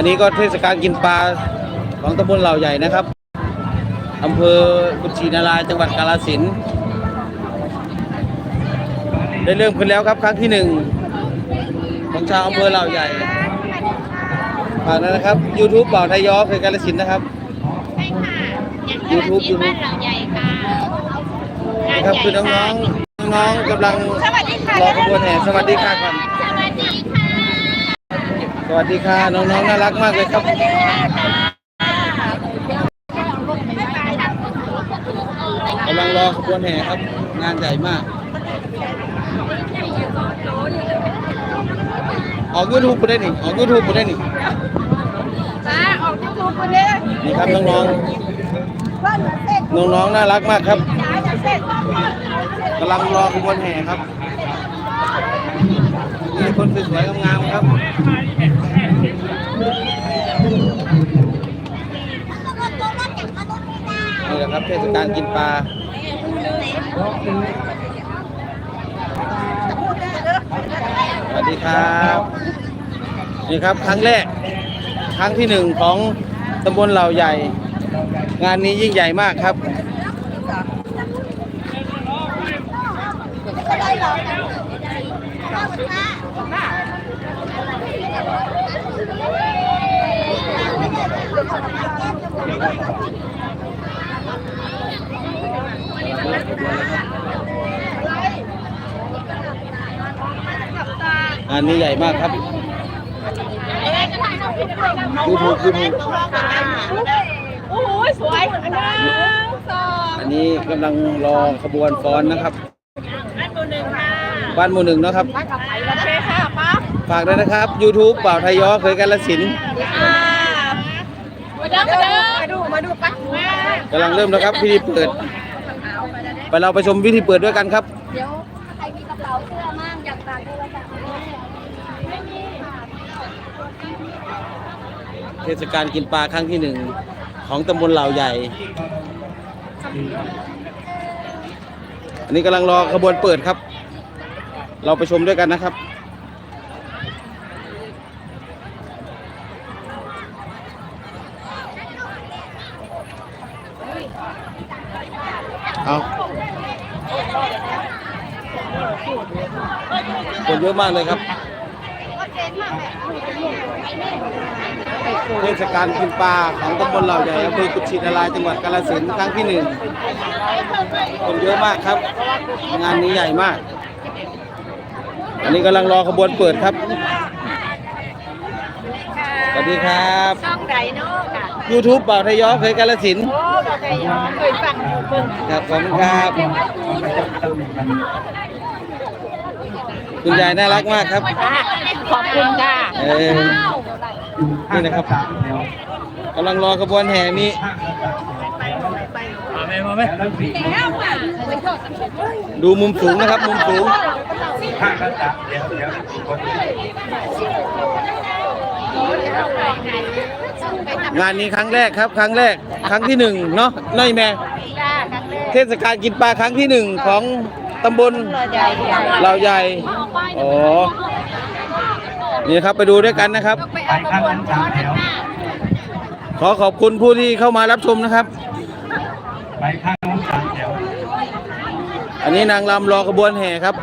อันนี้ก็เทศกาลกินปลาของตำบลเหล่าใหญ่นะครับอำเภอกุชินารายจังหวัดกาฬสินธุ์ได้เริ่มขึ้นแล้วครับครั้งที่หนึ่งของชาวอำเภอเหล่าใหญ่ฝากด้วยนะครับ YouTube บ่าวไทยย้อเคยกาฬสินธุ์นะครับ ใช่ค่ะอย่าง YouTube ที่บ้านเราใหญ่ค่ะงานนะครับใหญ่คือน้องๆน้องๆกำลังสวัสดีค่ะรอขบวนแห่สวัสดีค่ะก่อน สวัสดีค่ะ สวัสดีค่ะ น้องๆน่ารักมากเลยครับกำลังรอขบวนแห่ครับ งานใหญ่มาก ออกยูทูบไปได้หนี่ออกยูทูบไปได้หนี่จ้าออกยูทูบคนนี้นี่ครับน้องๆน้องๆน่ารักมากครับกำลังรอขบวนแห่ครับ นี่คนสวยๆงามๆครับนี่แหละครับเทศกาลกินปลาสวัสดีครับ นี่ครับครั้งแรก ครั้งที่หนึ่งของตำบลเหล่าใหญ่ งานนี้ยิ่งใหญ่มากครับงานนี้ใหญ่มากครับยูทูบยูทูบโอ้ยสวยอันหนึ่งสองอันนี้กำลังรอขบวนฟ้อนนะครับ อันตัวหนึ่งค่ะ บ้านหมู่หนึ่งนะครับ โอเคค่ะป๊าฝากด้วยนะครับ YouTube บ่าวไทยย้อเคยกันละสินธุ์อ่ามาเด้อมาเด้อมาดูมาดูปั๊บมากำลังเริ่มแล้วครับพิธีเปิด ไปเราไปชมพิธีเปิดด้วยกันครับ เดี๋ยวใครมีกระเป๋าเสื้อมั่งอยากฝากโทรศัพท์ไม่มีเทศกาลกินปลาครั้งที่หนึ่งของตำบลเหล่าใหญ่ อันนี้กำลังรอขบวนเปิดครับ เราไปชมด้วยกันนะครับ เอาคนเยอะมากเลยครับเทศกาลกินปลาของตำบลเหล่าใหญ่อำเภอกุชินารายจังหวัดกาฬสินธุ์ครั้งที่หนึ่งคนเยอะมากครับ งานนี้ใหญ่มาก อันนี้กำลังรอขบวนเปิดครับ สวัสดีครับ ช่องไดโน่ค่ะ YouTube บ่าวไทยย้อเคยกาฬสินธุ์โอ้เราเคยย้อนเคยฟังอยู่เบิ่งครับขอบคุณครับ คุณยายน่ารักมากครับขอบคุณค่ะเออนี่นะครับกำลังรอขบวนแห่ มีดูมุมสูงนะครับ มุมสูงงานนี้ครั้งแรกครับ ครั้งแรก ครั้งที่หนึ่งเนาะน้อยแม่เทศกาลกินปลาครั้งที่หนึ่งของตำบลเราใหญ่อ๋อนี่ครับไปดูด้วยกันนะครับ ขอขอบคุณผู้ที่เข้ามารับชมนะครับ ไปข้างนู้นสามแถวอันนี้นางรำรอขบวนแห่ครับ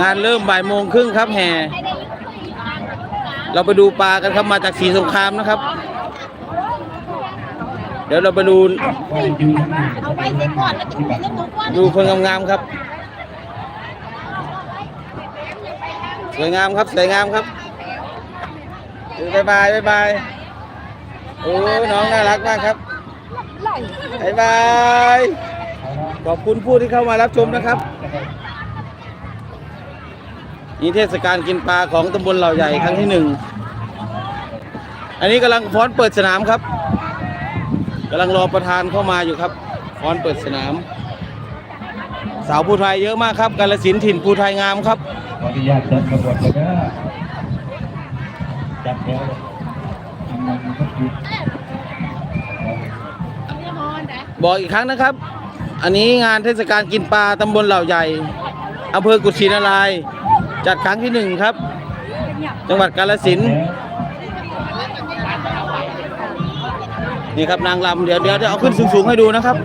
งานเริ่มบ่ายโมงครึ่งครับแห่ เราไปดูปลากันครับมาจากสีสงครามนะครับ เดี๋ยวเราไปดูดูเอาไว้เสร็จก่อนแล้วถึงจะลุกว่าดูคนงามๆครับสวยงามครับสวยงามครับดูบายบายบายบายโอ้น้องน่ารักมากครับ บายบาย ขอบคุณผู้ที่เข้ามารับชมนะครับนี่เทศกาลกินปลาของตำบลเหล่าใหญ่ครั้งที่หนึ่ง อันนี้กำลังฟ้อนเปิดสนามครับกำลังรอประธานเข้ามาอยู่ครับฟ้อนเปิดสนาม สาวผู้ไทยเยอะมากครับ กาลสินถิ่นผู้ไทยงามครับขออนุญาตจัดกระบวนกันนะจัดแถวทำงานก็คือ บอกอีกครั้งนะครับ อันนี้งานเทศกาลกินปลาตำบลเหล่าใหญ่อำเภอกุชินารายจัดครั้งที่หนึ่งครับ จังหวัดกาฬสินธุ์นี่ครับนางลำเดี๋ยวเดี๋ยวจะเอาขึ้นสูงๆให้ดูนะครับ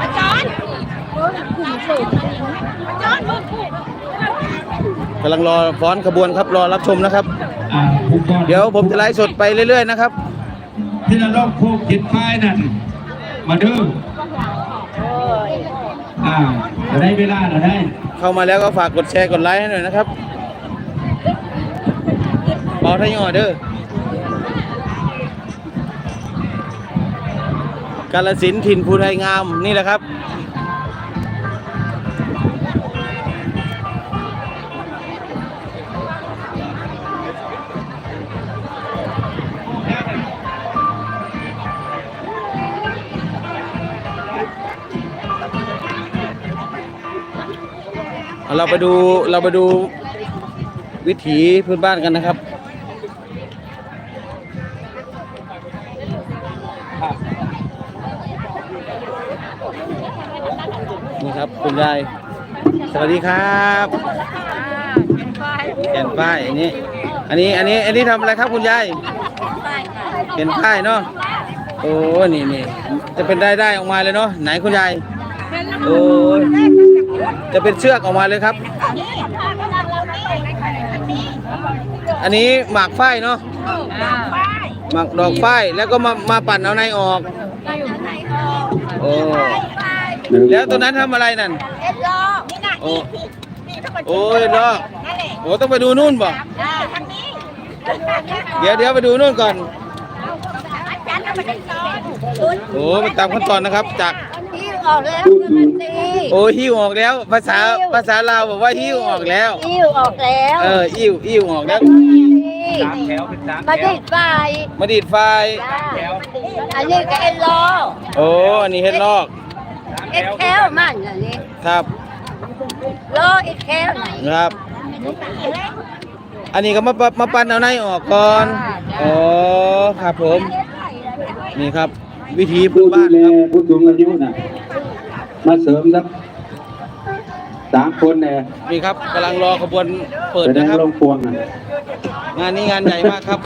อาจารย์กลุ่มเศษอาจารย์ กำลังรอฟ้อนขบวนครับรอรับชมนะครับอ่าผู้กองเดี๋ยวผมจะไลฟ์สดไปเรื่อยๆนะครับ ที่เราลงโคกจิตไฟนั่นมาดูอ่าจะได้เวลาเหรอได้ เข้ามาแล้วก็ฝากกดแชร์กดไลค์ให้หน่อยนะครับเบาทยอเด้อกาลสินธุ์ถิ่นภูไทยงามนี่แหละครับ เราไปดูเราไปดูวิถีพื้นบ้านกันนะครับนี่ครับคุณยายสวัสดีครับเขียนป้ายอันนี้ อันนี้อันนี้อันนี้ทำอะไรครับคุณยายเขียนป้ายเนาะโอ้นี่นี่จะเป็นได้ได้ออกมาเลยเนาะไหนคุณยายโอ้ย จะเป็นเชือกออกมาเลยครับ อันนี้หมากฝ้ายเนาะหมากดอกฝ้ายแล้วก็มามาปั่นเอาในออกโอ้แล้วตัวนั้นทำอะไรนั่นเอ็ดล้อนี่น่ะโอ้นี่ถ้าเกิดโอ้ยรอกนั่นแหละโอ้ต้องไปดูนู่นบ่อ่าทางนี้เดี๋ยวเดี๋ยวไปดูนู่นก่อนอาจารย์ทำไมได้ซ้อนโอ้มันตามขั้นตอนนะครับจากที่ ออกแล้วเงินมันตีโอ้หิ้วออกแล้ว ภาษาภาษาลาวบอกว่าหิ้วออกแล้ว อิ่วออกแล้วเอออิ่วอิ่วออกแล้ว สามแถวเป็นสามมาแถดิวดไฟมาดีดไฟอันนี้ก็เอ็นล้อโอ้ อันนี้เฮ็ดลอกเอ็ดแคลมันอันนี้ครับล้อเอ็ดแคลไหนครับ อันนี้ก็มาปะมาปั่นเอาในออกก่อนอ๋อครับผม นี่ครับ วิธีพื้ผู้นดูบ้านแลครับ ผู้สูงอายุน่ะ มาเสริมสักสามคนเนี่ยนี่ครับกำลังรอขบวนเปิดแสดนะงครับลงพวงน่ะงานนี้งานใหญ่มากครับ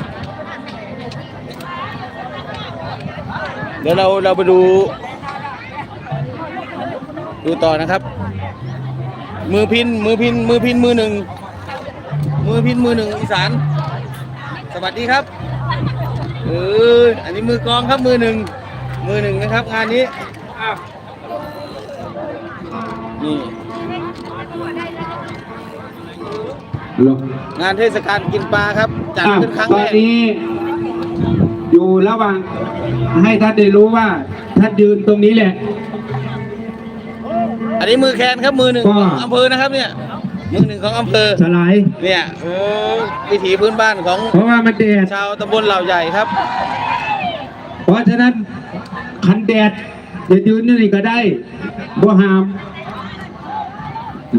เดี๋ยวเราเราไปดู ดูต่อนะครับ มือพินมือพินมือพินมือหนึ่งมือพินมือหนึ่งอีสาน สวัสดีครับเอออันนี้มือกลองครับมือหนึ่งมือหนึ่งนะครับ งานนี้ นี่ลงงานเทศกาลกินปลาครับจัดอะขึ้นครั้งตแรอนกนี้ อยู่ระหว่างให้ท่านได้รู้ว่าท่านยืนตรงนี้แหละ อันนี้มือแคนครับมือหนึ่งก็ของอำเภอนะครับเนี่ยมือหนึ่งของอำเภอ สลาย เนี่ยโอ้วิถีพื้นบ้านของเพราะว่ามันแดดชาวตำบลเหล่าใหญ่ครับ เพราะฉะนั้นคันแดด จะยืนนี่ก็ได้บ่หาม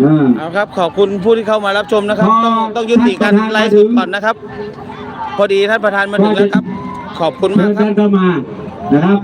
อ่าเอาครับขอบคุณผู้ที่เข้ามารับชมนะครับพอต้องต้องยุติการท่านประธานไลฟ์สมาถึดงก่อนนะครับ พอดีท่านประธานมาถึงแล้วครับ ขอบคุณเชิมากญครัท่าบนก็มานะครับ